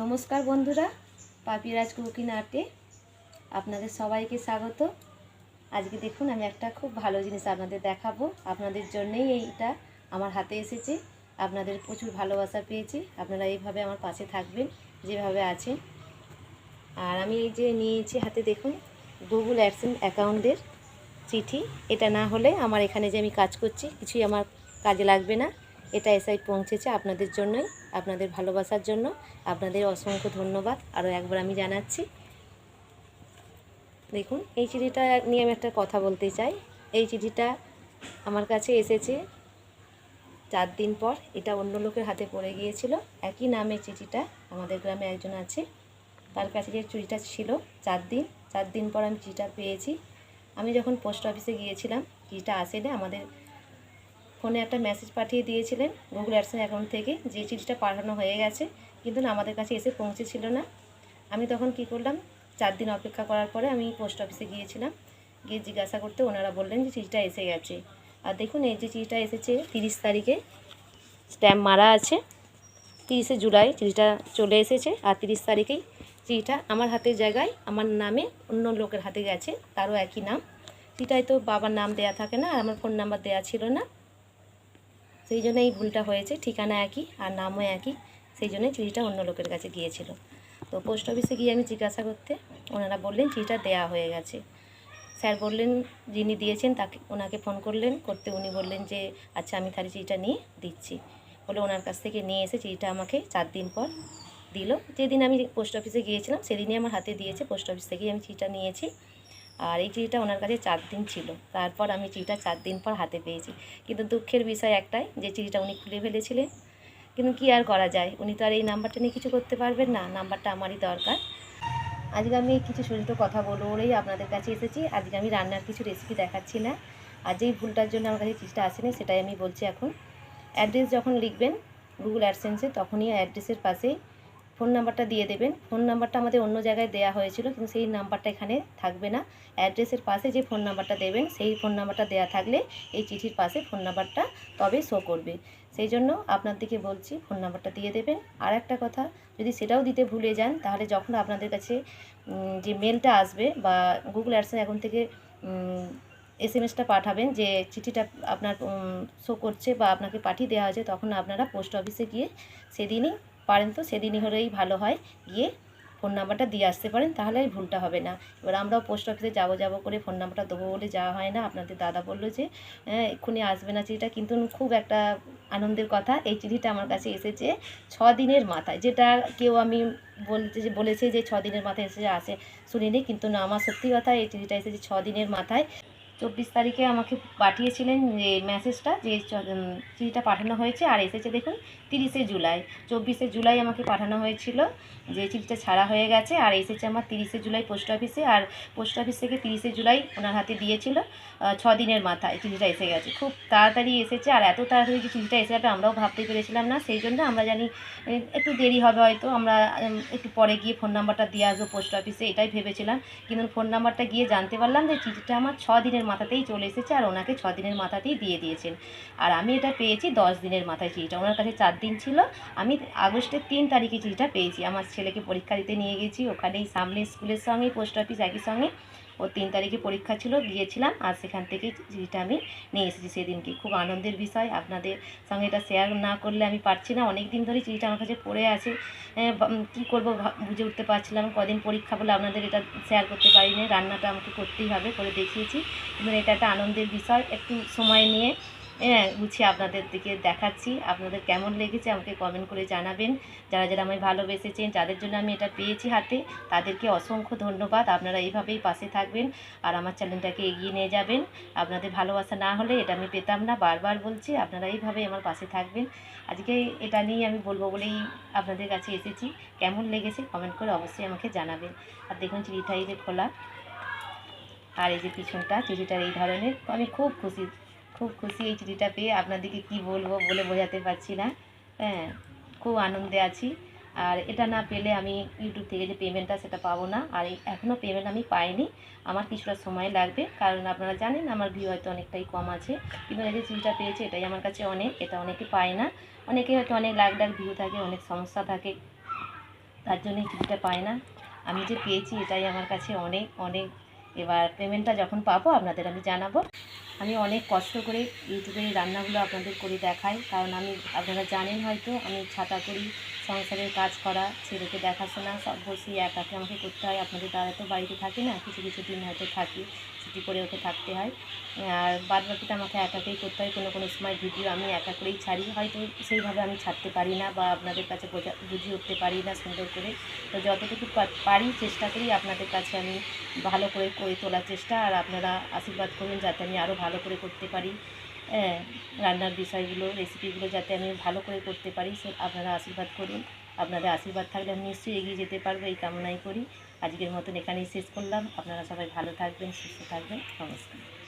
নমস্কার বন্ধুরা, পাপিরাজ কুকিং আর্টে আপনাদের সবাইকে স্বাগত। আজকে দেখুন, আমি একটা খুব ভালো জিনিস আপনাদের দেখাবো। আপনাদের জন্যেই এইটা আমার হাতে এসেছে। আপনাদের প্রচুর ভালোবাসা পেয়েছি। আপনারা এইভাবে আমার পাশে থাকবেন, যেভাবে আছেন। আর আমি এই যে নিয়েছি হাতে দেখুন গুগল অ্যাডসেন্স অ্যাকাউন্টের চিঠি। এটা না হলে আমার এখানে যে আমি কাজ করছি, কিছুই আমার কাজে লাগবে না। এটা এসআই পৌঁছেছে আপনাদের জন্যই, আপনাদের ভালোবাসার জন্য। আপনাদের অসংখ্য ধন্যবাদ। আরও একবার আমি জানাচ্ছি। দেখুন, এই চিঠিটা নিয়ে আমি একটা কথা বলতে চাই। এই চিঠিটা আমার কাছে এসেছে চার দিন পর। এটা অন্য লোকের হাতে পড়ে গিয়েছিল। একই নামে চিঠিটা আমাদের গ্রামে একজন আছে। তার কাছে যে চিঠিটা ছিল চার দিন চার দিন পর আমি চিঠিটা পেয়েছি। আমি যখন পোস্ট অফিসে গিয়েছিলাম, চিঠিটা আসেনি। আমাদের ফোনে একটা মেসেজ পাঠিয়ে দিয়েছিলেন গুগল অ্যাডসেন অ্যাকাউন্ট থেকে যে চিঠিটা পাঠানো হয়ে গেছে, কিন্তু না আমাদের কাছে এসে পৌঁছেছিল না। আমি তখন কি করলাম, চার দিন অপেক্ষা করার পরে আমি পোস্ট অফিসে গিয়েছিলাম। গিয়ে জিজ্ঞাসা করতে ওনারা বললেন যে চিঠিটা এসে গেছে। আর দেখুন, এই যে চিঠিটা এসেছে তিরিশ তারিখে স্ট্যাম্প মারা আছে, তিরিশে জুলাই চিঠিটা চলে এসেছে। আর তিরিশ তারিখেই চিঠিটা আমার হাতের জায়গায়, আমার নামে অন্য লোকের হাতে গেছে, তারও একই নাম। চিঠিটায় তো বাবার নাম দেয়া থাকে না, আর আমার ফোন নাম্বার দেয়া ছিল না। সেই জন্য এই ভুলটা হয়েছে, ঠিকানা একই আর নামও একই, সেই জন্য চিঠিটা অন্য লোকের কাছে গিয়েছিল। তো পোস্ট অফিসে গিয়ে আমি জিজ্ঞাসা করতে, ওনারা বললেন চিঠিটা দেয়া হয়ে গেছে। স্যার বললেন, যিনি দিয়েছেন তাকে, ওনাকে ফোন করলেন, করতে উনি বললেন যে আচ্ছা আমি তাহলে চিঠিটা নিয়ে দিচ্ছি। বলে ওনার কাছ থেকে নিয়ে এসে চিঠিটা আমাকে চার দিন পর দিল। যেদিন আমি পোস্ট অফিসে গিয়েছিলাম, সেদিনই আমার হাতে দিয়েছে পোস্ট অফিস থেকেই আমি চিঠিটা নিয়েছি। আর এই চিঠিটা ওনার কাছে চার দিন ছিল। তারপর আমি চিঠিটা চার দিন পর হাতে পেয়েছি। কিন্তু দুঃখের বিষয় একটাই যে চিঠিটা উনি খুলে ফেলেছিলেন। কিন্তু কি আর করা যায়? উনি তো আর এই নাম্বারটা নিয়ে কিছু করতে পারবেন না। নাম্বারটা আমারই দরকার। আজকে আমি কিছু ছোটো কথা বলব বলেই আপনাদের কাছে এসেছি। আজকে আমি রান্নার কিছু রেসিপি দেখাচ্ছি না। আর যেই ভুলটার জন্য আমার কাছে চিঠিটা আসেনি, সেটাই আমি বলছি এখন। অ্যাড্রেস যখন লিখবেন গুগল অ্যাডসেন্সে তখনই অ্যাড্রেসের পাশেই ফোন নাম্বারটা দিয়ে দেবেন। ফোন নাম্বারটা আমাদের অন্য জায়গায় দেওয়া হয়েছিল, কিন্তু সেই নাম্বারটা এখানে থাকবে না। অ্যাড্রেসের পাশে যে ফোন নাম্বারটা দেবেন, সেই ফোন নাম্বারটা দেওয়া থাকলে এই চিঠির পাশে ফোন নাম্বারটা তবে শো করবে। সেই জন্য আপনার দিকে বলছি, ফোন নাম্বারটা দিয়ে দেবেন। আর একটা কথা, যদি সেটাও দিতে ভুলে যান, তাহলে যখন আপনাদের কাছে যে মেলটা আসবে বা গুগল অ্যাডসেন এখন থেকে এস এম এসটা পাঠাবেন যে চিঠিটা আপনার শো করছে বা আপনাকে পাঠিয়ে দেওয়া হয়েছে, তখন আপনারা পোস্ট অফিসে গিয়ে সেদিনই পারেন তো সেদিনই হলেই ভালো হয়। গিয়ে ফোন নাম্বারটা দিয়ে আসতে পারেন তাহলে ভুলটা হবে না। এবার আমরাও পোস্ট অফিসে যাব যাব করে ফোন নাম্বারটা দেবো বলে যাওয়া হয় না। আপনাদের দাদা বলল যে হ্যাঁ, এক্ষুনি আসবে না। চিঠিটা কিন্তু খুব একটা আনন্দের কথা। এই চিঠিটা আমার কাছে এসেছে ছ দিনের মাথায়। যেটা কেউ আমি বলতে যে বলেছে যে ছ দিনের মাথায় এসে আসে শুনিনি। কিন্তু না আমার সত্যি কথা এই চিঠিটা এসেছে ছ দিনের মাথায়। চব্বিশ তারিখে আমাকে পাঠিয়েছিলেন যে মেসেজটা যে চিঠিটা পাঠানো হয়েছে, আর এসেছে দেখুন তিরিশে জুলাই। চব্বিশে জুলাই আমাকে পাঠানো হয়েছিল যে চিঠিটা ছাড়া হয়ে গেছে, আর এসেছে আমার তিরিশে জুলাই পোস্ট অফিসে, আর পোস্ট অফিস থেকে তিরিশে জুলাই ওনার হাতে দিয়েছিল ছ দিনের মাথায় চিঠিটা এসে গেছে। খুব তাড়াতাড়ি এসেছে, আর এত তাড়াতাড়ি যে চিঠিটা এসে যাবে আমরাও ভাবতে পেরেছিলাম না, সেই জন্য আমরা জানি একটু দেরি হবে হয়তো, আমরা একটু পরে গিয়ে ফোন নাম্বারটা দিয়ে আসব পোস্ট অফিসে, এটাই ভেবেছিলাম। কিন্তু ফোন নাম্বারটা গিয়ে জানতে পারলাম যে চিঠিটা আমার ছ দিনের মাথাতেই চলে এসেছে আর ওনাকে ছ দিনের মাথাতেই দিয়ে দিয়েছেন। আর আমি এটা পেয়েছি দশ দিনের মাথায় চিঠিটা। ওনার কাছে চার দিন ছিল। আমি আগস্টের তিন তারিখে চিঠিটা পেয়েছি। আমার ছেলেকে পরীক্ষা দিতে নিয়ে গেছি। ওখানেই সামনে স্কুলের সঙ্গে, পোস্ট অফিস একই সঙ্গে। ও তিন তারিখে পরীক্ষা ছিল, দিয়েছিলাম আর সেখান থেকে চিঠিটা আমি নিয়ে এসেছি সেদিনকে। খুব আনন্দের বিষয়, আপনাদের সঙ্গে এটা শেয়ার না করলে আমি পারছি না। অনেক দিন ধরে চিঠিটা আমার কাছে পড়ে আছে। কি করব বুঝে উঠতে পারছিলাম কদিন পরীক্ষা বলে আপনাদের এটা শেয়ার করতে পারিনি। রান্নাটা আমাকে করতেই হবে করে দেখিয়েছি। কিন্তু এটা একটা আনন্দের বিষয়। একটু সময় নিয়ে হ্যাঁ গুছিয়ে আপনাদের দিকে দেখাচ্ছি। আপনাদের কেমন লেগেছে আমাকে কমেন্ট করে জানাবেন। যারা যারা আমায় ভালোবেসেছেন, যাদের জন্য আমি এটা পেয়েছি হাতে, তাদেরকে অসংখ্য ধন্যবাদ। আপনারা এইভাবেই পাশে থাকবেন আর আমার চ্যানেলটাকে এগিয়ে নিয়ে যাবেন। আপনাদের ভালোবাসা না হলে এটা আমি পেতাম না। বারবার বলছি, আপনারা এইভাবেই আমার পাশে থাকবেন। আজকে এটা নিয়ে আমি বলব বলেই আপনাদের কাছে এসেছি। কেমন লেগেছে কমেন্ট করে অবশ্যই আমাকে জানাবেন। আর দেখুন চিঠিটা এই যে খোলা। আর এই যে পিছনটা চিঠিটার এই ধরনের, আমি খুব খুশি খুব খুশি এই চিঠিটা পেয়ে আপনাদেরকে কি বলব বলে বোঝাতে পারছি না। হ্যাঁ খুব আনন্দে আছি। আর এটা না পেলে আমি ইউটিউব থেকে যে পেমেন্টটা সেটা পাবো না। আর এখনও পেমেন্ট আমি পাইনি। আমার কিছুটা সময় লাগবে। কারণ আপনারা জানেন আমার ভিউ হয়তো অনেকটাই কম আছে। কিন্তু এই যে চিঠিটা পেয়েছে, এটাই আমার কাছে অনেক। এটা অনেকে পায় না। অনেকে হয়তো অনেক লাখ লাখ ভিউ থাকে, অনেক সমস্যা থাকে। তার জন্য চিঠিটা পায় না। আমি যে পেয়েছি, এটাই আমার কাছে অনেক অনেক এবার পেমেন্টটা যখন পাবো, আপনাদের আমি জানাব। আমি অনেক কষ্ট করে ইউটিউবে রান্নাগুলো আপনাদের করে দেখাই, কারণ আমি, আপনারা জানেন হয়তো, আমি ছাতা করি সংসারের কাজ করা, ছেলেকে দেখাশোনা, সব বসিয়ে একাকে আমাকে করতে হয়। আপনাদের দ্বারা তো বাড়িতে থাকি না, কিছু কিছু দিন হয়তো থাকি, ছুটি করে ওকে থাকতে হয়। আর বাদ বাকিটা আমাকে একাকেই করতে হয়। কোনো কোনো সময় ভিডিও আমি একা করেই ছাড়ি। হয়তো সেইভাবে আমি ছাড়তে পারি না বা আপনাদের কাছে বোঝা, বুঝিয়ে উঠতে পারি না সুন্দর করে। তো যতটুকু পারি চেষ্টা করি আপনাদের কাছে আমি ভালো করে করে তোলার চেষ্টা। আর আপনারা আশীর্বাদ করুন যাতে আমি আরও ভালো করে করতে পারি। রান্নার বিষয়গুলো রেসিপিগুলো যাতে আমি ভালো করে করতে পারি, সে আপনারা আশীর্বাদ করুন। আপনাদের আশীর্বাদ থাকলে আমি নিশ্চয়ই এগিয়ে যেতে পারব, এই কামনাই করি। আজকের মতন এখানেই শেষ করলাম। আপনারা সবাই ভালো থাকবেন, সুস্থ থাকবেন। নমস্কার।